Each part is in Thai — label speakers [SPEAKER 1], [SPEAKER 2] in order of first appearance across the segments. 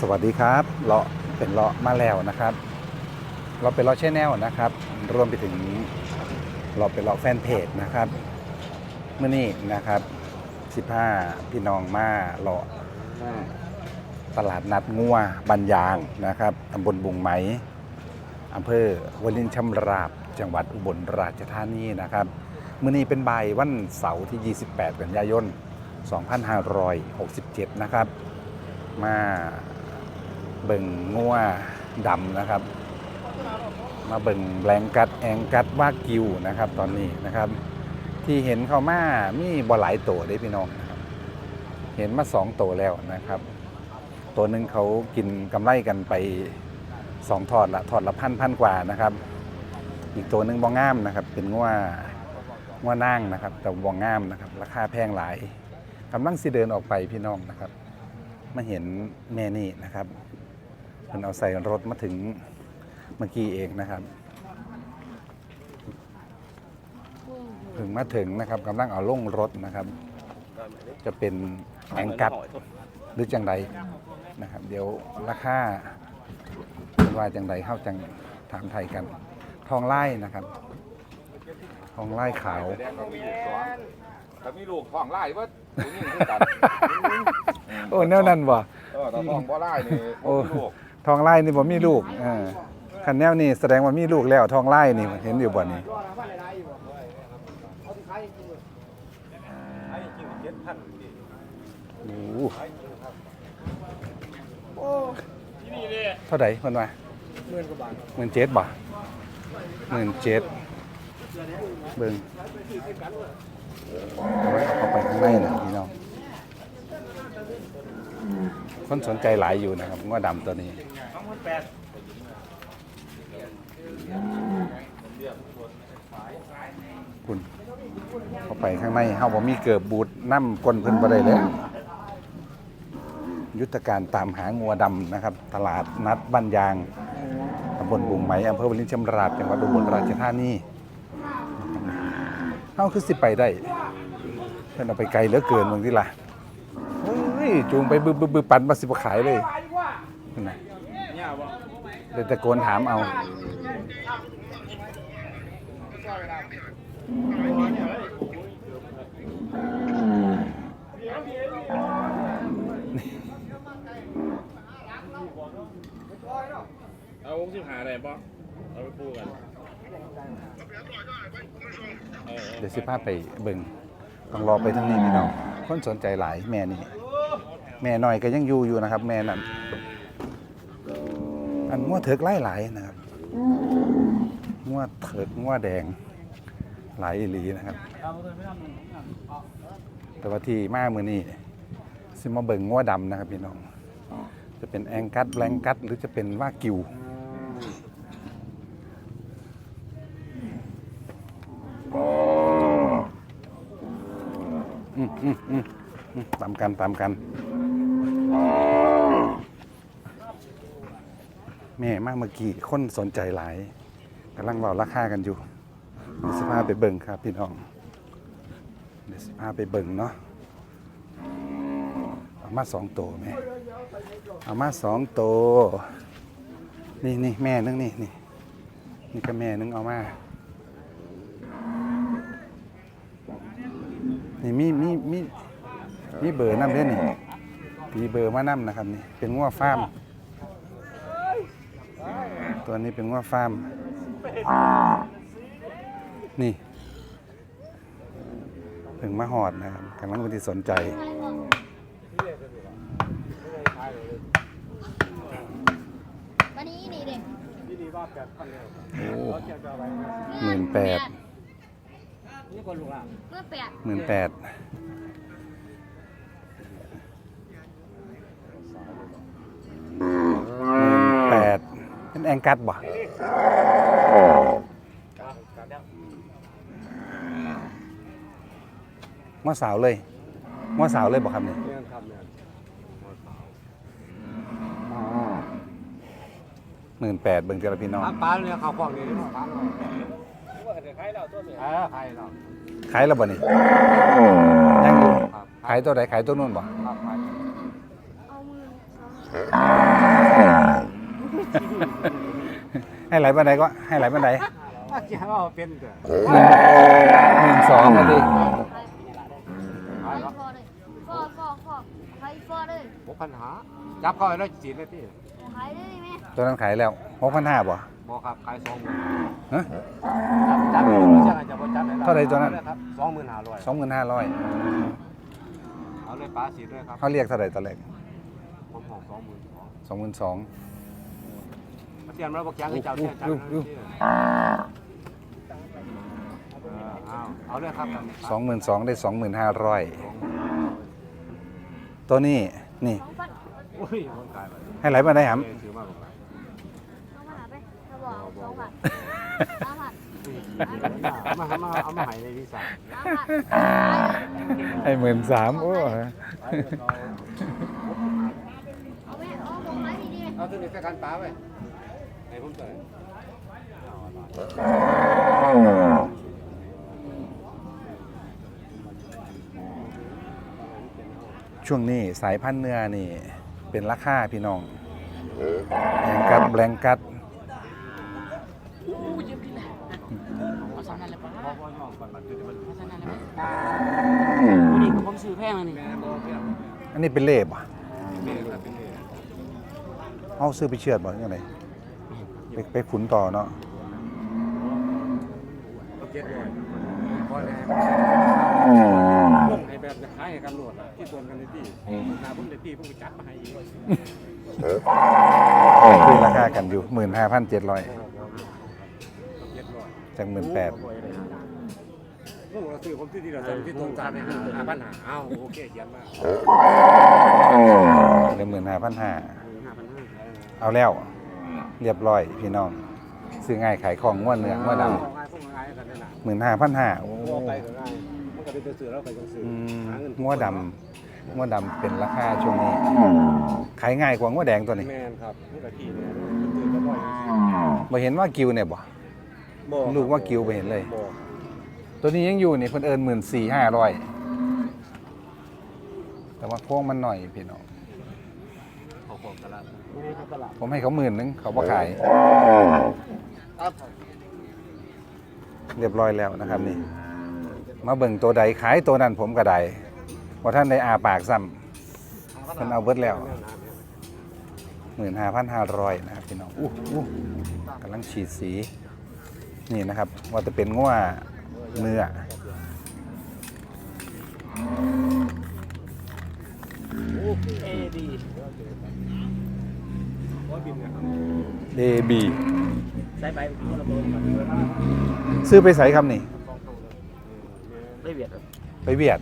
[SPEAKER 1] สวัสดีครับเลาะเป็นเลาะมาแล้วนะครับ เราเป็นเลาะแชนแนลนะครับรวมไปถึงเราเป็นเลาะแฟนเพจนะครับเมื่อนี้นะครับ15พี่น้องมาเลาะตลาดนัดงัวบันยางนะครับตำบลบุงไหมอำเภอวลินชำราบจังหวัดอุบลราชธานีนะครับมื่อนี้เป็นบ่ายวันเสาร์ที่ 28 กันยายน 2567 นะครับ มา เบิ่งงัวดำนะครับ มาเบิ่งแบงกัดแองกัดว่ากิวนะครับ ตอนนี้นะครับ ที่เห็นเขามามีบ่หลายตัวได้พี่น้องนะครับ เห็นมาสองตัวแล้วนะครับ ตัวหนึ่งเขากินกำไรกันไปสองทอดละทอดละพันพันกว่านะครับ อีกตัวหนึ่งบ่งามนะครับ เป็นงัวงัวนั่งนะครับ แต่บ่งามนะครับ ราคาแพงหลายกำลังสิเดินออกไปพี่น้องนะครับ มาเห็นแม่นี่นะครับ มันเอาใส่รถมาถึงเมื่อกี้เองนะครับถึงมาถึงนะครับกำลังเอาลงรถนะครับ จะเป็นแองกัดหรือจังใดนะครับ เดี๋ยวราคาว่าจังใดเข้าจังถามไทยกัน ทองไล่นะครับ ทองไล่ขาว
[SPEAKER 2] แดงก็มีลูกสองถ้ามีลูกท้องไล่ว่าผู้หญิงคือกัน
[SPEAKER 1] โอ้แนวนั้นบ่
[SPEAKER 2] เออถ้าท้องบ่ไล่นี่
[SPEAKER 1] โอ้
[SPEAKER 2] บ่มีลูก
[SPEAKER 1] ท องไล่นี่ผมมีลูกอ่าคันแนวนี่แสดงว่ามีลูกแล้วทองไล่นี่เห็นอยู่บ่นี่
[SPEAKER 2] ให้จริงเจ็ดพันดิ
[SPEAKER 1] โอ้โหเท่าไหร่เพิ่นว่า
[SPEAKER 3] หมื่นกว่าบาท
[SPEAKER 1] หมื่นเจ็ดบ่หมื่นเจ็ดเบิ่งเอาไว้เอาเข้าไปข้างในนะพี่น้อง คนสนใจหลายอยู่นะครับง้อดำตัวนี้คุณเข้าไปข้างในเฮาบ่มีเกิบบูดน้ำก้นเพิ่นบ่ได้เลยยุทธการตามหางัวดำนะครับ ตลาดนัดบ้านยางตำบลบุงไหมอำเภอวลินชำราบจังหวัดอุบลราชธานีเฮาคือสิไปได้เพิ่นเอาไปไกลเหลือเกินเมืองที่ล่ะ จูงไปบึบบึบบึบปั่นมาสิบ่ขายเลยนั่นน่ะ
[SPEAKER 3] เนี่ยบ่
[SPEAKER 1] เดี๋ยวตะโกนถามเอา
[SPEAKER 3] เอาหกสิบห้าได้ป่ะเอาไปปูกันเออ
[SPEAKER 1] เดี๋ยวสิพาไปเบิ่งต้องรอไปทางนี้พี่น้องคนสนใจหลายแม่นี่ แม่หน้อยก็ยังอยู่อยู่นะครับ แม่นั่นอันงัวเถิกไล่หลายนะครับงัวเถิกงัวแดงหลายอีหลีนะครับ แต่ว่าที่มามือนี้สิมาเบิงงัวดำนะครับพี่น้อง จะเป็นแองกัดแบงกัดหรือจะเป็นว่ากิวอืมอืมอืมตามกันตามกัน แม่มากเมื่อกี้คนสนใจหลายกำลังเบาราคากันอยู่เดี๋ยวสพาไปเบิ่งครับพี่น้องเดี๋ยวสิพาไปเบิ่งเนาะเอามาสองโตวไหมเอามาสองโตวนี่นี่แม่นึงนี่นี่นี่ก็แม่นึงเอามา นี่มีมีมีมีเบอร์น้ำด้วยนี่ มีเบอร์มาน้ำนะครับนี่เป็นงัวฟาร์มตัวนี้เป็นงัวฟาร์มนี่ถึงมาหอดนะครับกำลังเป็นที่สนใจ
[SPEAKER 4] วันนี้นี่เด็ก
[SPEAKER 3] ที่ดีว่าแปดพันเลย
[SPEAKER 1] โอ้
[SPEAKER 3] เทียบกับอะไร
[SPEAKER 1] หมื่นแปด
[SPEAKER 3] นี่คนลูกอะ
[SPEAKER 4] เมื่อแปด
[SPEAKER 1] หมื่นแปดแปด เป็นแองกัดบ่ง้อสาวเลยง้อสาวเลยบอกครับเนี่ย
[SPEAKER 3] เนี่ยทำเนี่ย
[SPEAKER 1] หมื่นแปดเบิ่งเจอพี่น้อง
[SPEAKER 3] ปลาเนี่ยเขาควงนี่ที่ปลาเราว่าจะขายเราตัวนี้เออขายเรา
[SPEAKER 1] ขายแล้วบ่นี่ยังอยู่
[SPEAKER 3] ครับ
[SPEAKER 1] ขายตัวไหนขายตัวนู้นบ่
[SPEAKER 3] ครับขาย
[SPEAKER 4] เอามือ
[SPEAKER 1] ให้ไหลบันไดก็ให้ไหลบันได
[SPEAKER 3] ว่าจะเอาเป็นเด้อ
[SPEAKER 1] หนึ่งสองก็ดี
[SPEAKER 4] ไฟฟอเลยฟอฟอฟอไฟฟอเลย
[SPEAKER 3] หกพันหาจับเข้าไปแล้วจีนเลยพี่
[SPEAKER 4] ขายได้ไหม
[SPEAKER 1] ตัวนั้นขายแล้วหกพันห้าบ่
[SPEAKER 3] บอกครับขายสองหมื่น
[SPEAKER 1] ฮะ
[SPEAKER 3] จับจับไม่รู้ใช่ไหมจะบ่จับได้
[SPEAKER 1] เท่าไหร่ตัวนั้น
[SPEAKER 3] ครับสองหมื่นห้าร้อย
[SPEAKER 1] สองหมื่นห้าร้อย
[SPEAKER 3] เอาเลยป้าสีด้วยครับ
[SPEAKER 1] เขาเรียกเท่าไหร่ตอนแรก
[SPEAKER 3] ผมของสองหมื่นสอง
[SPEAKER 1] สองหมื่นสอง
[SPEAKER 3] มาเตรียมแล้วบอกยังให้เจ้าเนี่ยจับ
[SPEAKER 1] อุ๊ยอุ๊ย
[SPEAKER 3] เออเอาเอาเลยครับ
[SPEAKER 1] สองหมื่นสองได้สองหมื่นห้าร้อยตัวนี้นี่
[SPEAKER 4] สองพัน
[SPEAKER 3] โอ้ยคนขายไป
[SPEAKER 1] ให้ไหลบันไดห
[SPEAKER 3] เออซื้อมาบอกว่า
[SPEAKER 4] สองพันหาไปถ้าบอกสองพันสามพัน
[SPEAKER 3] เอามาเอามาเอามาให้ในวิสา
[SPEAKER 4] สามพันำ
[SPEAKER 1] ให้หมื่นสามโอ้
[SPEAKER 4] เอาไหมเอาผมขายดี
[SPEAKER 3] เอาตัวนี้ใส่กันป้าไว้ให้ ผมใส่
[SPEAKER 1] ช่วงนี้สายพันธุ์เนื้อนี่ เป็นราคาพี่น้องแบงกัดแบงกัด
[SPEAKER 5] เอาสามนั่นเลยปะ
[SPEAKER 3] พ่อพ่อย่องก่อนมันคือมัน
[SPEAKER 5] เอาสามนั่นเลยปะวันนี้ผมซื้อแพงอันนี้
[SPEAKER 3] แม่บอกเพียง
[SPEAKER 1] อันนี้เป็นเล่บอะ
[SPEAKER 3] แม่ครับเป็นเอง
[SPEAKER 1] เอาซื้อไปเชือดบ่ยังไง ไปไปขุนต่อเนาะ
[SPEAKER 3] เอาเก็บไว้พอแล้วลงให้แบบจะขายให้กันโหลดอะที่ตวนกันในที่หน้าผมในที่ผมก็จัดมาให้อีก
[SPEAKER 1] คือราคากันอยู่หมื่นห้าพันเจ็ดร้อย
[SPEAKER 3] เจ็ดร้อย
[SPEAKER 1] จากหมื่นแปด
[SPEAKER 3] พวกเราซื้อผมที่ที่เราซื้อที่ตรงจานในห้าพันหาเอาโอเคเขียนมา
[SPEAKER 1] เหลือหมื่นห้าพันห้า
[SPEAKER 3] ห้าพันห้า
[SPEAKER 1] เอาแล้ว เรียบร้อยพี่น้องซื้อง่ายขายของงวดเนื้องวดด
[SPEAKER 3] ง่ายพวกง่ายกันนี่แหละำ
[SPEAKER 1] หมื่นห้าพันห้าโอ้
[SPEAKER 3] พวกไปก็ง่ายมันก็เป็นตัวซื้อแล้วไปต้องซื้อ
[SPEAKER 1] อืม
[SPEAKER 3] หาเงิน
[SPEAKER 1] งวดดำงวดดำเป็นราคาช่วงนี้ขายง่ายกว่างวดแดงตัวนี้
[SPEAKER 3] แมนครับนี่ก็ที่เนี่ยมันตื่นก็บ่อย
[SPEAKER 1] บ่เห็นว่ากิวเนี่ยบ่ลูกว่ากิ้วไปเห็นเลย
[SPEAKER 3] บ่
[SPEAKER 1] ตัวนี้ยังอยู่นี่เพิ่นเอิญหมื่นสี่ห้าร้อยแต่ว่าโค้งมันหน่อยพี่น้อง
[SPEAKER 3] เขาของตลาดนี่ครับตลาด
[SPEAKER 1] ผมให้เขาหมื่นนึงเขาบ่ขาย
[SPEAKER 3] ครับ
[SPEAKER 1] เรียบร้อยแล้วนะครับ นี่ มาเบิ่งตัวใดขายตัวนั้นผมก็ได้ว่าท่านได้อาปากซ้ำมันเอาเบิดแล้วหมื่นห้าพันห้าร้อยนะครับพี่น้องอู้อู้กำลังฉีดสีนี่นะครับ ว่าจะเป็นง่วเนื้อ
[SPEAKER 5] เอดี
[SPEAKER 1] เดบี
[SPEAKER 5] ใส่ไปคนละเบอร์กัน
[SPEAKER 1] ซื้อไปใส่ครับนี่
[SPEAKER 5] ไม่เบียด
[SPEAKER 1] ไปเวียด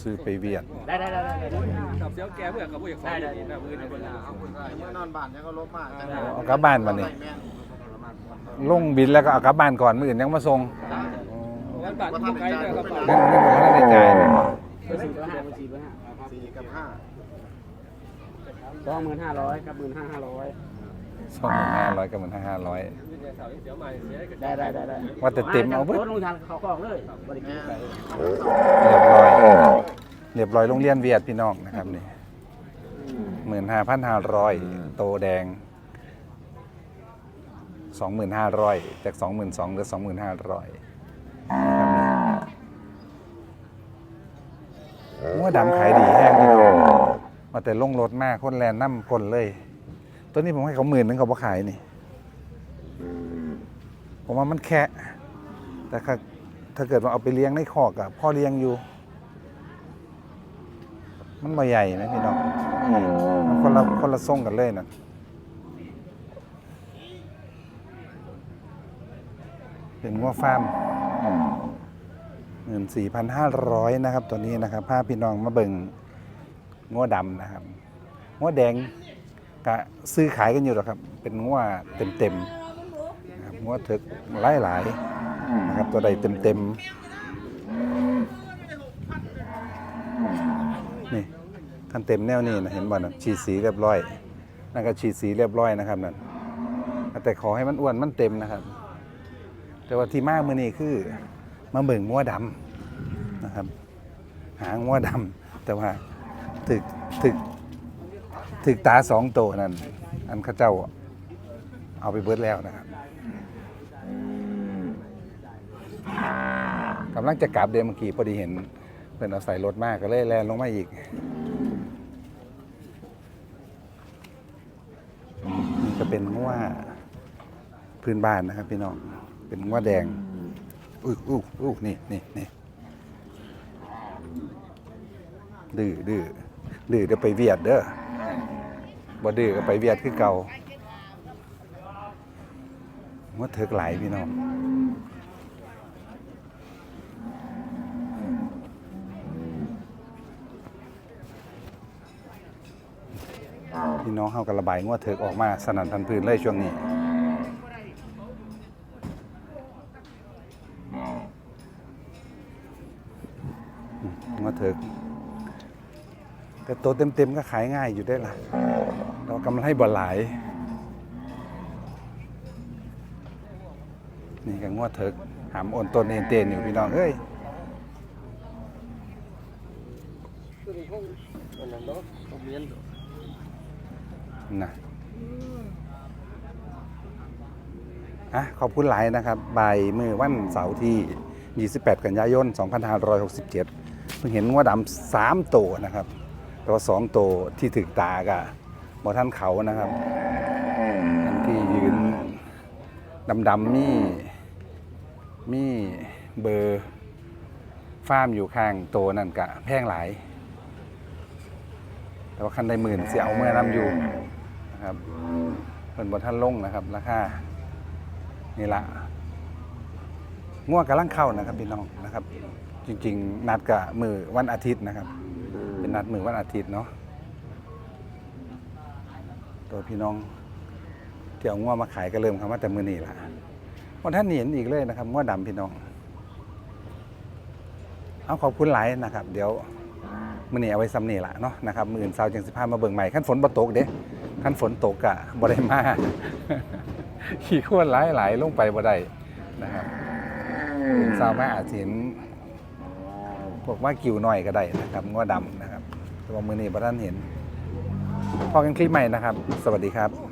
[SPEAKER 1] ซื้อไปเวียด
[SPEAKER 5] ได้ได้ได้ได้ได้
[SPEAKER 3] กับเสียวแกเพื่อกับผู้อยากได้ได้แบบอื่นเวลาเอา
[SPEAKER 2] เมื่อนอนบ้านยังก็ลบมาก
[SPEAKER 1] เอากลับบ้านมานี่ลงบินแล้วก็เอากลับบ้านก่อนมื่ออื่นยังมาส่ง
[SPEAKER 3] วันบาทที่ไกลเนี่ยครับ
[SPEAKER 1] เงินเงินผมไม่ได้จ่าย เลย
[SPEAKER 5] เบอร์สี่เบอร์ห้าเบอร์สี่เบอร์ห้า
[SPEAKER 2] สี่กับห้า
[SPEAKER 5] สองหมื่นห้าร้อยกับหมื่นห้าห้าร้อย
[SPEAKER 1] สองหมื่นห้าร้อยกับหมื่นห้าร้อย
[SPEAKER 5] ได้ได้ได้ได้
[SPEAKER 1] ว่าแต่เต็มเอาเบิด
[SPEAKER 5] รถลงทางเขากล่องเลยบริการไป
[SPEAKER 1] เรียบร้อยเรียบร้อยโรงเรียนเวียดพี่น้องนะครับนี่หมื่นห้าพันห้าร้อยโตแดงสองหมื่นห้าร้อยจากสองหมื่นสองเหลือสองหมื่นห้าร้อย ว่าดำขายดีแห้งพี่น้องมาแต่ลงรถมากคนแลนน้ำกลเลย ตัวนี้ผมให้เขาหมื่นนึงเขาบ่ขายนี่ ผมว่ามันแค่แต่ถ้าถ้าเกิดว่าเอาไปเลี้ยงในคอกอะพ่อเลี้ยงอยู่ มันมาใหญ่นะพี่น้องมันคนละคนละทรงกันเลยนะเป็นงัวฟาร์ม หมื่นสี่พันห้าร้อยนะครับตัวนี้นะครับพาพี่น้องมาเบิ่งงัวดำนะครับงัวแดงกะซื้อขายกันอยู่หรอครับ เป็นงัวเต็มๆนะครับงัวถึกหลายๆนะครับตัวใดเต็มๆนี่คันเต็มแนวนี้นะเห็นบ่นะฉีดสีเรียบร้อยนั่นก็ฉีดสีเรียบร้อยนะครับนั่นแต่ขอให้มันอ้วนมันเต็มนะครับ แต่ว่าที่มากมือนี้คือ มาเบิ่งงัวดำนะครับ หางัวดำแต่ว่าถึกถึกถึกตาสองโตวนั่นอันข้าเจ้าเอาไปเบิดแล้วนะครับกำลังจะกลับเดยวเมื่อกี้พอดีเห็นเพื่อนเอาใส่รถมากก็เลยแลนลงมาอีกนี่ก็เป็นงัวพื้นบ้านนะครับพี่น้องเป็นงัวแดง อุ้อุ้อุ้นี่นี่นี่ดื้อดื้อดื้อเดี๋ยวไปเวียดเด้อบ่ดื้อก็ไปเวียดคือเก่างัวเถิกหลายพี่น้องพี่น้องเขากระบายงัวเถิกออกมาสนั่นพันพื้นเลยช่วงนี้ งัวเถิก แต่ตัวเต็มๆก็ขายง่ายอยู่ได้ล่ะ เรากำลังให้บ่หลาย นี่ก็งัวเถิกหามโอนต้นเอนเตนอยู่พี่น้องเอ้ย
[SPEAKER 3] นะ
[SPEAKER 1] อะขอบคุณหลายนะครับใบมือวันเสาร์ที่ 28 กันยายน 2567 เพิ่งเห็นงัวดำสามตัวนะครับ แต่ว่าสองตัวที่ถึกตากะบอท่านเขานะครับอันที่ยืนดำๆมีมีเบอร์ฟาร์มอยู่ข้างโตวนั่นกะแพงหลาย แต่ว่าคันได้หมื่นเสียเอาเมื่อนำอยู่นะครับเป็นบนท่านลงนะครับราคานี่ละง่วงกำลังเข้านะครับพี่น้องนะครับ จริง ๆ นัดกับมือวันอาทิตย์นะครับ เป็นนัดมือวันอาทิตย์เนาะตัวพี่น้องที่เอาง่วงมาขายก็เริ่มคำว่าแต่มือนี่ละวันท่านเห็นอีกเลยนะครับง่วงดำพี่น้อง เอาขอบคุณหลายนะครับ เดี๋ยวมือนี้เอาไว้ซ้ำนี่ละเนาะนะครับมืออื่นเสาร์จังสิพามาเบิ่งใหม่ขั้นฝนบ่ตกเด้ขั้นฝนตกกะบ่ได้มาขี่ขวนหลายหลายลงไปบ่ได้นะครับมืออื่นเสาร์มาอาจเห็นพวกว่ากิวหน่อยก็ได้นะครับง้อดำ แต่ว่ามือนี้บ่ท่านเห็นพอกันคลิปใหม่นะครับ สวัสดีครับ